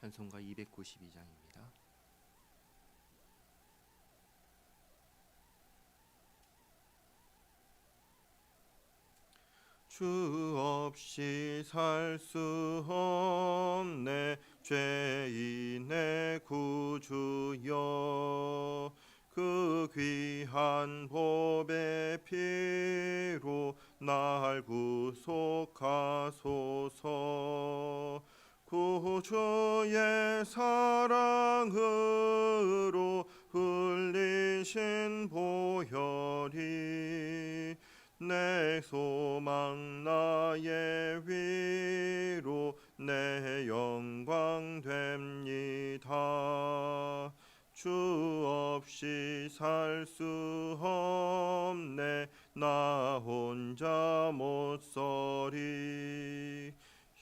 찬송가 292장입니다. 주 없이 살 수 없네 죄인의 구주여 그 귀한 법의 피로 날 구속하소서 구주의 사랑으로 흘리신 보혈이 내 소망 나의 위로 내 영광 됩니다. 주 없이 살 수 없네. 나 혼자 못 서리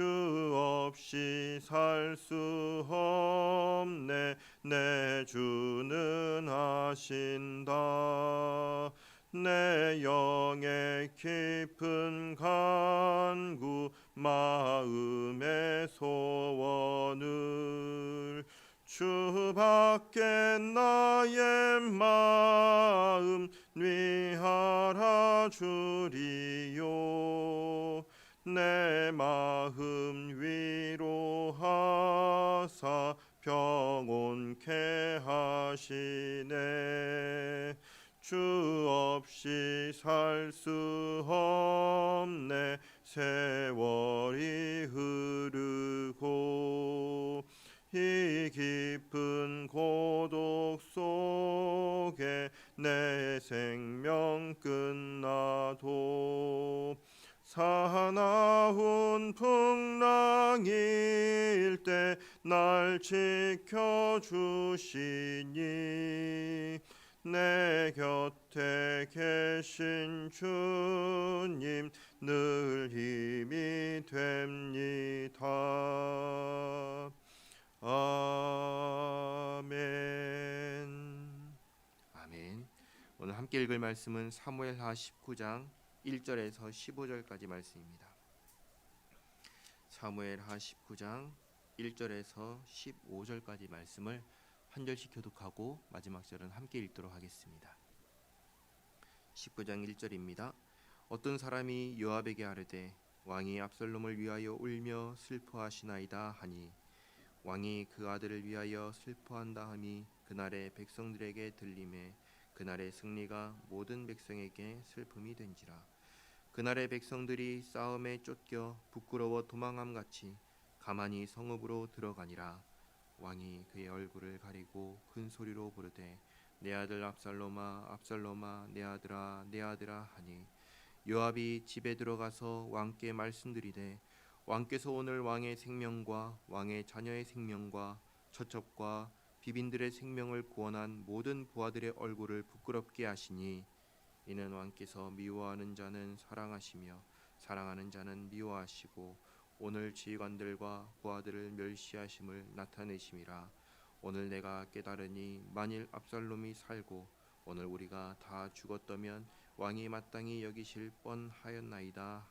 주 없이 살 수 없네. 내 주는 하신다. 내 영의 깊은 간구 마음의 소원을 주 밖에 나의 마음 위하라 주리요. 내 마음 평온케 하시네. 주 없이 살 수 없네. 세월이 흐르고 이 깊은 고독 속에 내 생명 끝나도 사나운 풍랑일 때 날 지켜주시니 내 곁에 계신 주님 늘 힘이 됩니다. 아멘. 아멘. 오늘 함께 읽을 말씀은 사무엘하 19장 1절에서 15절까지 말씀입니다. 사무엘하 19장 1절에서 15절까지 말씀을 한 절씩 교독하고 마지막 절은 함께 읽도록 하겠습니다. 19장 1절입니다. 어떤 사람이 요압에게 아뢰되 왕이 압살롬을 위하여 울며 슬퍼하시나이다 하니 왕이 그 아들을 위하여 슬퍼한다 함이 그날의 백성들에게 들림에 그날의 승리가 모든 백성에게 슬픔이 된지라 그날의 백성들이 싸움에 쫓겨 부끄러워 도망함 같이 가만히 성읍으로 들어가니라. 왕이 그의 얼굴을 가리고 큰 소리로 부르되 내 아들 압살롬아 압살롬아 내 아들아 내 아들아 하니 요압이 집에 들어가서 왕께 말씀드리되 왕께서 오늘 왕의 생명과 왕의 자녀의 생명과 처첩과 비빈들의 생명을 구원한 모든 부하들의 얼굴을 부끄럽게 하시니 이는 왕께서 미워하는 자는 사랑하시며 사랑하는 자는 미워하시고 오늘 지휘관들과 부하들을 멸시하심을 나타내심이라 오늘 내가 깨달으니 만일 압살롬이 살고 오늘 우리가 다 죽었다면 왕이 마땅히 여기실 뻔하였나이다.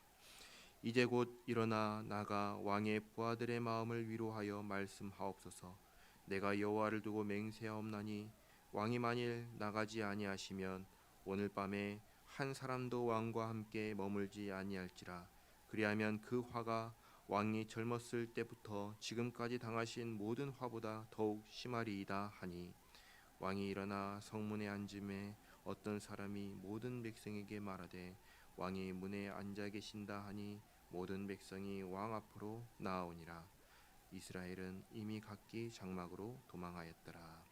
이제 곧 일어나 나가 왕의 부하들의 마음을 위로하여 말씀하옵소서. 내가 여호와를 두고 맹세하옵나니 왕이 만일 나가지 아니하시면 오늘 밤에 한 사람도 왕과 함께 머물지 아니할지라. 그리하면 그 화가 왕이 젊었을 때부터 지금까지 당하신 모든 화보다 더욱 심하리이다 하니 왕이 일어나 성문에 앉음에 어떤 사람이 모든 백성에게 말하되 왕이 문에 앉아 계신다 하니 모든 백성이 왕 앞으로 나아오니라. 이스라엘은 이미 각기 장막으로 도망하였더라.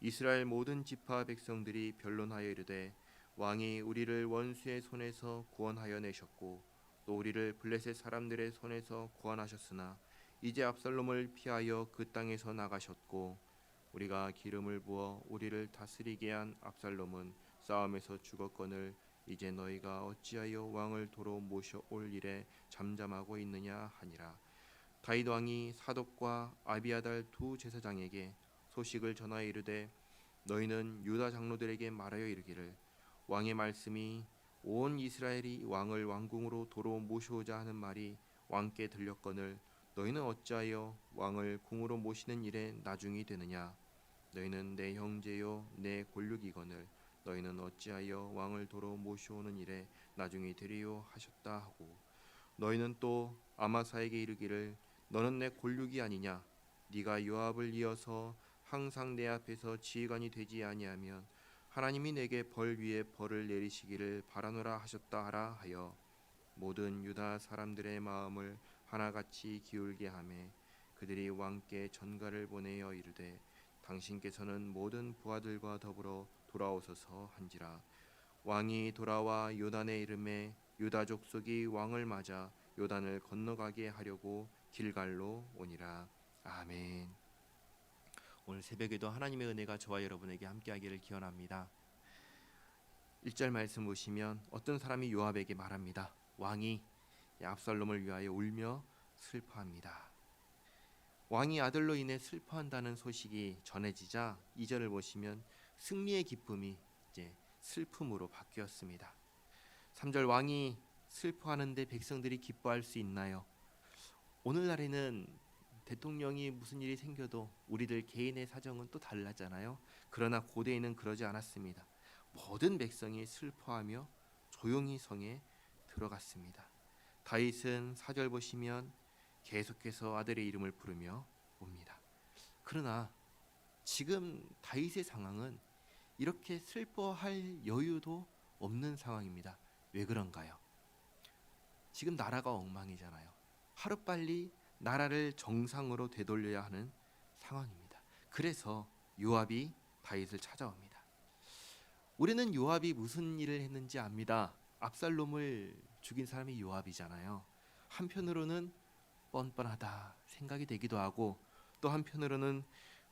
이스라엘 모든 지파 백성들이 변론하여 이르되 왕이 우리를 원수의 손에서 구원하여 내셨고 또 우리를 블레셋 사람들의 손에서 구원하셨으나 이제 압살롬을 피하여 그 땅에서 나가셨고 우리가 기름을 부어 우리를 다스리게 한 압살롬은 싸움에서 죽었거늘 이제 너희가 어찌하여 왕을 도로 모셔올 일에 잠잠하고 있느냐 하니라. 다윗 왕이 사독과 아비아달 두 제사장에게 소식을 전하여 이르되 너희는 유다 장로들에게 말하여 이르기를 왕의 말씀이 온 이스라엘이 왕을 왕궁으로 도로 모셔오자 하는 말이 왕께 들렸거늘 너희는 어찌하여 왕을 궁으로 모시는 일에 나중이 되느냐? 너희는 내 형제요 내 골육이거늘 너희는 어찌하여 왕을 도로 모셔오는 일에 나중이 되리요 하셨다 하고 너희는 또 아마사에게 이르기를 너는 내 골육이 아니냐? 네가 요압을 이어서 항상 내 앞에서 지휘관이 되지 아니하면 하나님이 내게 벌 위에 벌을 내리시기를 바라노라 하셨다 하라 하여 모든 유다 사람들의 마음을 하나같이 기울게 하매 그들이 왕께 전가를 보내어 이르되 당신께서는 모든 부하들과 더불어 돌아오소서 한지라 왕이 돌아와 요단의 이름에 유다 족속이 왕을 맞아 요단을 건너가게 하려고 길갈로 오니라 아멘. 오늘 새벽에도 하나님의 은혜가 저와 여러분에게 함께하기를 기원합니다. 1절 말씀 보시면 어떤 사람이 요압에게 말합니다. 왕이 압살롬을 위하여 울며 슬퍼합니다. 왕이 아들로 인해 슬퍼한다는 소식이 전해지자 2절을 보시면 승리의 기쁨이 이제 슬픔으로 바뀌었습니다. 3절 왕이 슬퍼하는데 백성들이 기뻐할 수 있나요? 오늘날에는 대통령이 무슨 일이 생겨도 우리들 개인의 사정은 또 달라잖아요. 그러나 고대에는 그러지 않았습니다. 모든 백성이 슬퍼하며 조용히 성에 들어갔습니다. 다윗은 사절 보시면 계속해서 아들의 이름을 부르며 옵니다. 그러나 지금 다윗의 상황은 이렇게 슬퍼할 여유도 없는 상황입니다. 왜 그런가요? 지금 나라가 엉망이잖아요. 하루빨리 나라를 정상으로 되돌려야 하는 상황입니다. 그래서 요압이 다윗을 찾아옵니다. 우리는 요압이 무슨 일을 했는지 압니다. 압살롬을 죽인 사람이 요압이잖아요. 한편으로는 뻔뻔하다 생각이 되기도 하고 또 한편으로는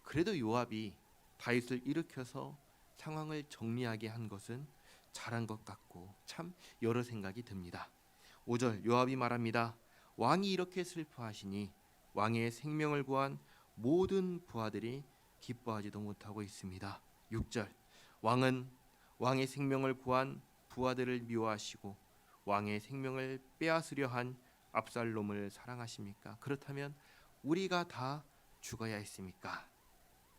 그래도 요압이 다윗을 일으켜서 상황을 정리하게 한 것은 잘한 것 같고 참 여러 생각이 듭니다. 5절 요압이 말합니다. 왕이 이렇게 슬퍼하시니 왕의 생명을 구한 모든 부하들이 기뻐하지도 못하고 있습니다. 6절 왕은 왕의 생명을 구한 부하들을 미워하시고 왕의 생명을 빼앗으려 한 압살롬을 사랑하십니까? 그렇다면 우리가 다 죽어야 했습니까?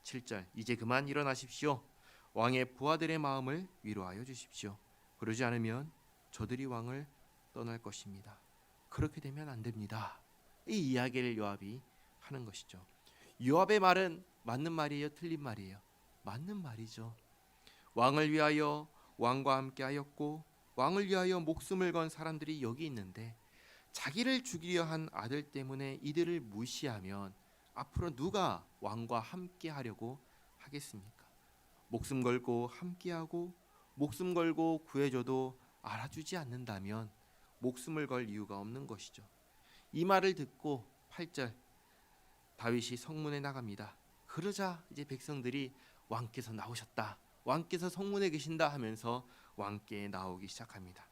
7절 이제 그만 일어나십시오. 왕의 부하들의 마음을 위로하여 주십시오. 그러지 않으면 저들이 왕을 떠날 것입니다. 그렇게 되면 안 됩니다. 이 이야기를 요압이 하는 것이죠. 요압의 말은 맞는 말이에요, 틀린 말이에요. 맞는 말이죠. 왕을 위하여 왕과 함께 하였고 왕을 위하여 목숨을 건 사람들이 여기 있는데 자기를 죽이려 한 아들 때문에 이들을 무시하면 앞으로 누가 왕과 함께 하려고 하겠습니까? 목숨 걸고 함께하고 목숨 걸고 구해줘도 알아주지 않는다면 목숨을 걸 이유가 없는 것이죠. 이 말을 듣고 8절 다윗이 성문에 나갑니다. 그러자 이제 백성들이 왕께서 나오셨다. 왕께서 성문에 계신다 하면서 왕께 나오기 시작합니다.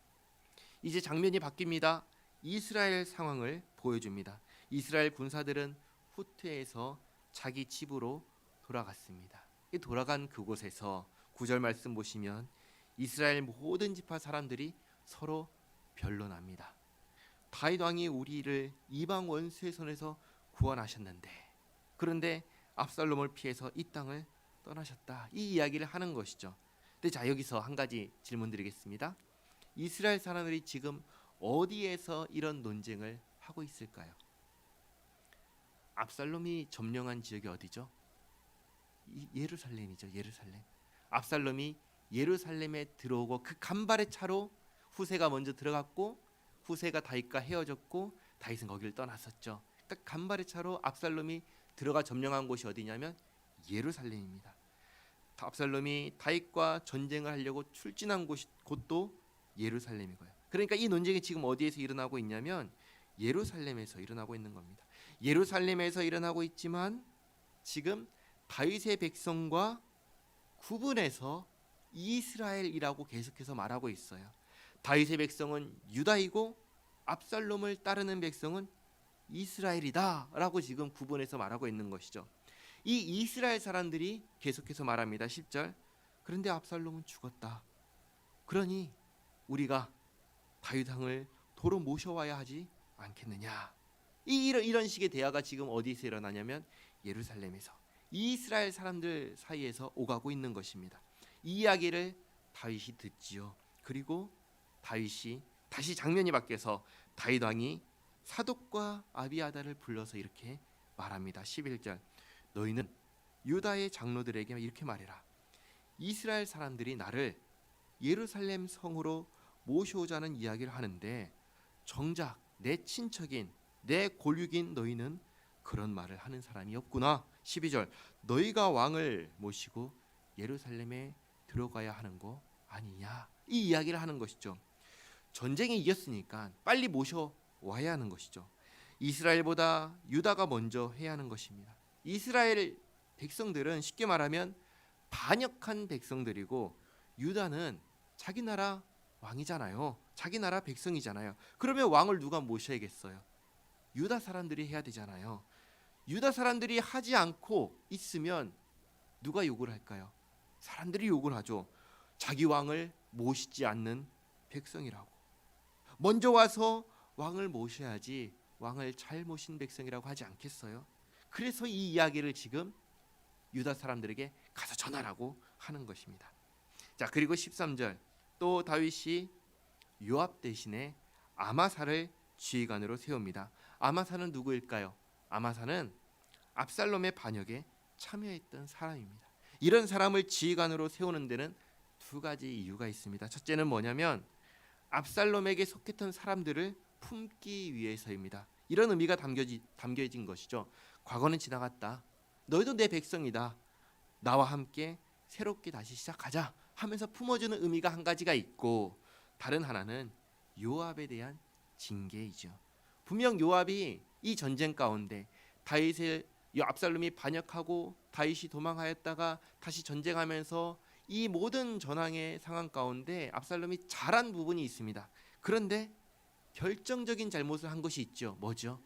이제 장면이 바뀝니다. 이스라엘 상황을 보여줍니다. 이스라엘 군사들은 후퇴해서 자기 집으로 돌아갔습니다. 이 돌아간 그곳에서 구절 말씀 보시면 이스라엘 모든 지파 사람들이 서로 변론합니다. 다윗 왕이 우리를 이방 원수의 손에서 구원하셨는데 그런데 압살롬을 피해서 이 땅을 떠나셨다. 이 이야기를 하는 것이죠. 근데 자 여기서 한 가지 질문 드리겠습니다. 이스라엘 사람들이 지금 어디에서 이런 논쟁을 하고 있을까요? 압살롬이 점령한 지역이 어디죠? 이 예루살렘이죠. 예루살렘. 압살롬이 예루살렘에 들어오고 그 간발의 차로 후세가 먼저 들어갔고 후세가 다윗과 헤어졌고 다윗은 거기를 떠났었죠. 딱 간발의 차로 압살롬이 들어가 점령한 곳이 어디냐면 예루살렘입니다. 압살롬이 다윗과 전쟁을 하려고 출진한 곳이 곳도 예루살렘이고요. 그러니까 이 논쟁이 지금 어디에서 일어나고 있냐면 예루살렘에서 일어나고 있는 겁니다. 예루살렘에서 일어나고 있지만 지금 다윗의 백성과 구분해서 이스라엘이라고 계속해서 말하고 있어요. 다윗의 백성은 유다이고 압살롬을 따르는 백성은 이스라엘이다라고 지금 구분해서 말하고 있는 것이죠. 이 이스라엘 사람들이 계속해서 말합니다. 10절. 그런데 압살롬은 죽었다. 그러니 우리가 다윗 왕을 도로 모셔와야 하지 않겠느냐. 이 이런, 이런 식의 대화가 지금 어디서 일어나냐면 예루살렘에서 이스라엘 사람들 사이에서 오가고 있는 것입니다. 이 이야기를 다윗이 듣지요. 그리고 다윗이 다시 장면이 바뀌어서 다윗 왕이 사독과 아비아다를 불러서 이렇게 말합니다. 11절. 너희는 유다의 장로들에게 이렇게 말해라. 이스라엘 사람들이 나를 예루살렘 성으로 모셔오자는 이야기를 하는데 정작 내 친척인 내 골육인 너희는 그런 말을 하는 사람이 없구나. 12절. 너희가 왕을 모시고 예루살렘에 들어가야 하는 거 아니냐. 이 이야기를 하는 것이죠. 전쟁에 이겼으니까 빨리 모셔 와야 하는 것이죠. 이스라엘보다 유다가 먼저 해야 하는 것입니다. 이스라엘 백성들은 쉽게 말하면 반역한 백성들이고 유다는 자기 나라 왕이잖아요. 자기 나라 백성이잖아요. 그러면 왕을 누가 모셔야겠어요? 유다 사람들이 해야 되잖아요. 유다 사람들이 하지 않고 있으면 누가 욕을 할까요? 사람들이 욕을 하죠. 자기 왕을 모시지 않는 백성이라고. 먼저 와서 왕을 모셔야지 왕을 잘 모신 백성이라고 하지 않겠어요? 그래서 이 이야기를 지금 유다 사람들에게 가서 전하라고 하는 것입니다. 자, 그리고 13절. 또 다윗이 요압 대신에 아마사를 지휘관으로 세웁니다. 아마사는 누구일까요? 아마사는 압살롬의 반역에 참여했던 사람입니다. 이런 사람을 지휘관으로 세우는 데는 두 가지 이유가 있습니다. 첫째는 뭐냐면 압살롬에게 속했던 사람들을 품기 위해서입니다. 이런 의미가 담겨지, 담겨진 것이죠. 과거는 지나갔다. 너희도 내 백성이다. 나와 함께 새롭게 다시 시작하자 하면서 품어주는 의미가 한 가지가 있고 다른 하나는 요압에 대한 징계이죠. 분명 요압이 이 전쟁 가운데 다윗을 이 압살롬이 반역하고 다윗이 도망하였다가 다시 전쟁하면서 이 모든 전황의 상황 가운데 압살롬이 잘한 부분이 있습니다. 그런데 결정적인 잘못을 한 것이 있죠. 뭐죠?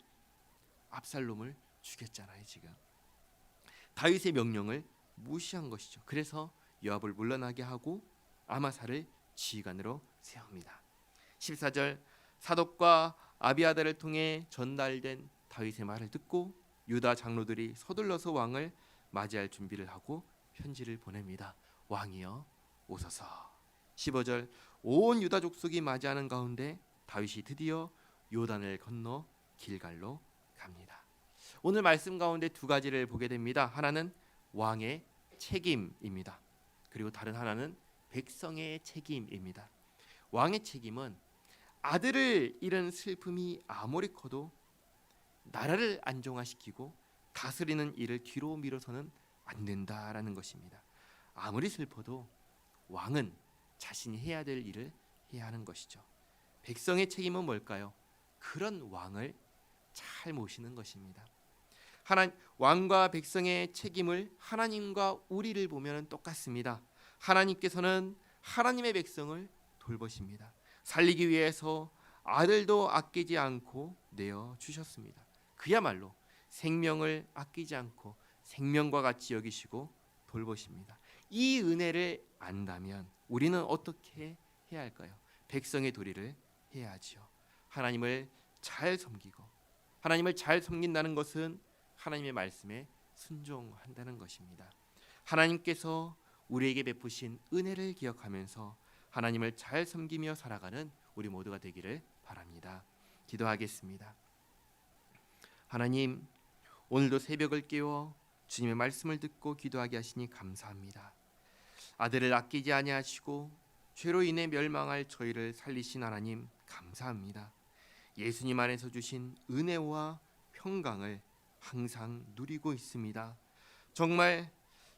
압살롬을 죽였잖아요, 지금. 다윗의 명령을 무시한 것이죠. 그래서 요압을 물러나게 하고 아마사를 지휘관으로 세웁니다. 14절 사독과 아비아다를 통해 전달된 다윗의 말을 듣고 유다 장로들이 서둘러서 왕을 맞이할 준비를 하고 편지를 보냅니다. 왕이여 오소서. 15절 온 유다 족속이 맞이하는 가운데 다윗이 드디어 요단을 건너 길갈로 갑니다. 오늘 말씀 가운데 두 가지를 보게 됩니다. 하나는 왕의 책임입니다. 그리고 다른 하나는 백성의 책임입니다. 왕의 책임은 아들을 잃은 슬픔이 아무리 커도 나라를 안정화시키고 다스리는 일을 뒤로 미뤄서는 안 된다라는 것입니다. 아무리 슬퍼도 왕은 자신이 해야 될 일을 해야 하는 것이죠. 백성의 책임은 뭘까요? 그런 왕을 잘 모시는 것입니다. 하나 왕과 백성의 책임을 하나님과 우리를 보면 똑같습니다. 하나님께서는 하나님의 백성을 돌보십니다. 살리기 위해서 아들도 아끼지 않고 내어 주셨습니다. 그야말로 생명을 아끼지 않고 생명과 같이 여기시고 돌보십니다. 이 은혜를 안다면 우리는 어떻게 해야 할까요? 백성의 도리를 해야지요. 하나님을 잘 섬기고 하나님을 잘 섬긴다는 것은 하나님의 말씀에 순종한다는 것입니다. 하나님께서 우리에게 베푸신 은혜를 기억하면서 하나님을 잘 섬기며 살아가는 우리 모두가 되기를 바랍니다. 기도하겠습니다. 하나님, 오늘도 새벽을 깨워 주님의 말씀을 듣고 기도하게 하시니 감사합니다. 아들을 아끼지 아니하시고 죄로 인해 멸망할 저희를 살리신 하나님 감사합니다. 예수님 안에서 주신 은혜와 평강을 항상 누리고 있습니다. 정말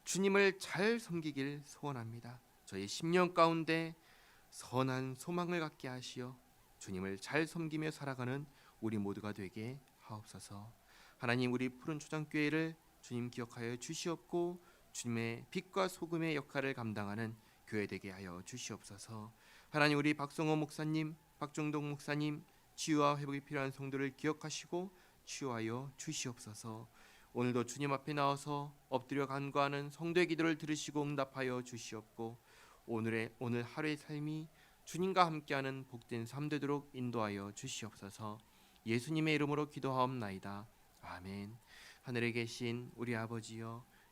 주님을 잘 섬기길 소원합니다. 저희 10년 가운데 선한 소망을 갖게 하시어 주님을 잘 섬기며 살아가는 우리 모두가 되게 하옵소서. 하나님 우리 푸른 초장교회를 주님 기억하여 주시옵고 주님의 빛과 소금의 역할을 감당하는 교회 되게 하여 주시옵소서. 하나님 우리 박성호 목사님, 박종동 목사님 치유와 회복이 필요한 성도를 기억하시고 치유하여 주시옵소서. 오늘도 주님 앞에 나와서 엎드려 간구하는 성도의 기도를 들으시고 응답하여 주시옵고 오늘의 오늘 하루의 삶이 주님과 함께하는 복된 삶 되도록 인도하여 주시옵소서. 예수님의 이름으로 기도하옵나이다. 아멘. 하늘에 계신 우리 아버지여